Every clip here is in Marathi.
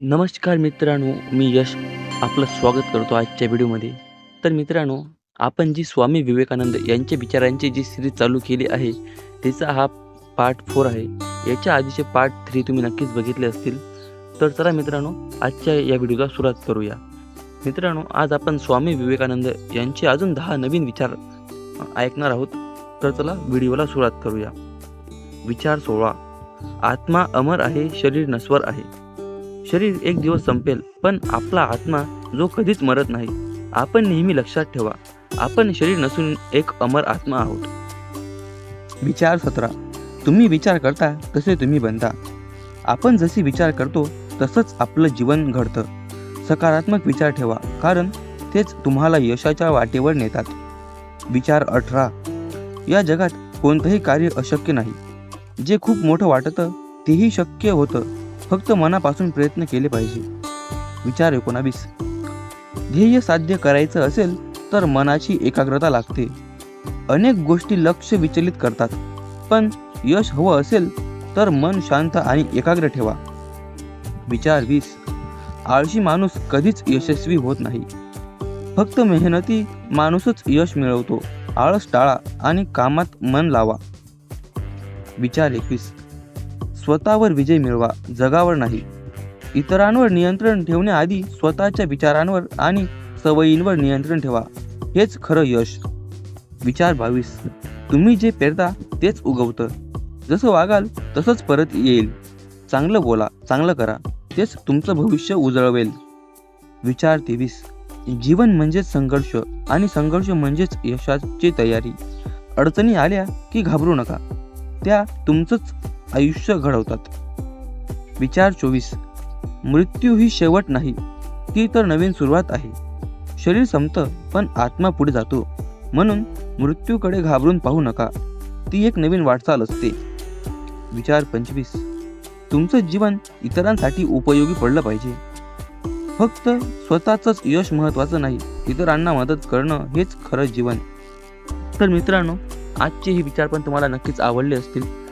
नमस्कार मित्रांनो मी यश आपलं स्वागत करतो आजच्या व्हिडिओमध्ये. तर मित्रांनो आपण जी स्वामी विवेकानंद यांच्या विचारांची जी सिरीज चालू केली आहे त्याचा हा पार्ट फोर आहे. याच्या आधीचे पार्ट थ्री तुम्ही नक्कीच बघितले असतील. तर चला मित्रांनो आजच्या या व्हिडिओला सुरुवात करूया. मित्रांनो आज आपण स्वामी विवेकानंद यांचे अजून दहा नवीन विचार ऐकणार आहोत. तर चला व्हिडिओला सुरुवात करूया. विचार सोळा आत्मा अमर आहे शरीर नस्वर आहे. शरीर एक दिवस संपेल पण आपला आत्मा जो कधीच मरत नाही. आपण नेहमी लक्षात ठेवा आपण शरीर नसून एक अमर आत्मा आहोत. विचार सतरा. तुम्ही विचार करता तसे तुम्ही बनता. आपण जसे विचार करतो तसंच आपलं जीवन घडतं. सकारात्मक विचार ठेवा कारण तेच तुम्हाला यशाच्या वाटेवर नेतात. विचार अठरा. या जगात कोणतंही कार्य अशक्य नाही. जे खूप मोठं वाटतं तेही शक्य होतं. फक्त मनापासून प्रयत्न केले पाहिजे. विचार एकोणावीस. ध्येय साध्य करायचं असेल तर मनाची एकाग्रता लागते. अनेक गोष्टी लक्ष विचलित करतात. पण यश हवं असेल तर मन शांत आणि एकाग्र ठेवा. विचार वीस. आळशी माणूस कधीच यशस्वी होत नाही. फक्त मेहनती माणूसच यश मिळवतो. आळस टाळा आणि कामात मन लावा. विचार एकवीस. स्वतःवर विजय मिळवा जगावर नाही. इतरांवर नियंत्रण ठेवण्याआधी स्वतःच्या विचारांवर आणि सवयींवर नियंत्रण ठेवा हेच खरं यश. विचार बावीस. तुम्ही जे पेरता तेच उगवतं. जसं वागाल तसंच परत येईल. चांगलं बोला चांगलं करा तेच तुमचं भविष्य उजळवेल. विचार तेवीस. जीवन म्हणजेच संघर्ष आणि संघर्ष म्हणजेच यशाची तयारी. अडचणी आल्या की घाबरू नका. त्या तुमचंच आयुष्य घडवतात. विचार चोवीस. मृत्यू ही शेवट नाही ती तर नवीन सुरुवात आहे. शरीर संपतं पण आत्मा पुढे जातो. म्हणून मृत्यूकडे घाबरून पाहू नका. ती एक नवीन वाटचाल असते. विचार पंचवीस. तुमचं जीवन इतरांसाठी उपयोगी पडलं पाहिजे. फक्त स्वतःचंच यश महत्त्वाचं नाही इतरांना मदत करणं हेच खरं जीवन. तर मित्रांनो आजचे हे विचार पण तुम्हाला नक्कीच आवडले असतील.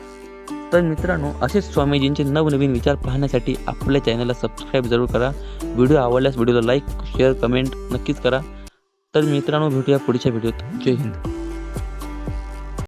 तर मित्रांनो असेच स्वामीजींचे नवनवीन विचार पाहण्यासाठी आपल्या चॅनलला सबस्क्राईब जरूर करा. व्हिडिओ आवडल्यास व्हिडिओला लाईक शेअर कमेंट नक्कीच करा. तर मित्रांनो भेटूया पुढच्या व्हिडिओत जय हिंद.